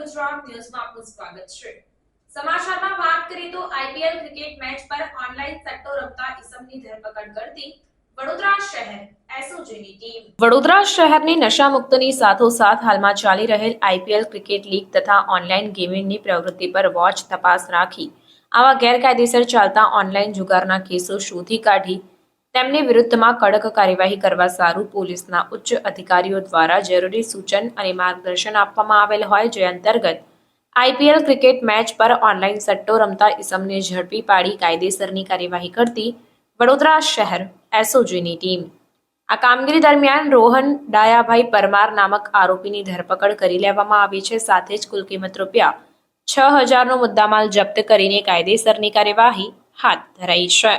ગુજરાત ન્યૂઝમાં આપનું સ્વાગત છે. સમાચારમાં વાત કરીએ તો આઈપીએલ ક્રિકેટ મેચ પર ઓનલાઈન સટ્ટો રમતા ઇસમની ધરપકડ કરતી વડોદરા વડોદરા શહેરની નશામુક્તની સાથોસાથ હાલમાં ચાલી રહેલ આઈપીએલ ક્રિકેટ લીગ તથા ઓનલાઈન ગેમિંગની પ્રવૃત્તિ પર વોચ તપાસ રાખી. આવા ગેરકાયદેસર ચાલતા ઓનલાઈન જુગારના કેસો શોધી કાઢી તેમની વિરુદ્ધમાં કડક કાર્યવાહી કરવા સારું પોલીસના ઉચ્ચ અધિકારીઓ દ્વારા જરૂરી સૂચન અને માર્ગદર્શન આપવામાં આવેલ હોય જે અંતર્ગત આઈપીએલ ક્રિકેટ મેચ પર ઓનલાઈન સટ્ટો રમતા ઇસમને ઝડપી પાડી કાયદેસરની કાર્યવાહી કરતી વડોદરા શહેર એસઓજીની ટીમ. આ કામગીરી દરમિયાન રોહન ડાયાભાઈ પરમાર નામક આરોપીની ધરપકડ કરી લેવામાં આવી છે. સાથે જ કુલ કિંમત રૂપિયા છ હજારનો મુદ્દામાલ જપ્ત કરીને કાયદેસરની કાર્યવાહી હાથ ધરાઈ છે.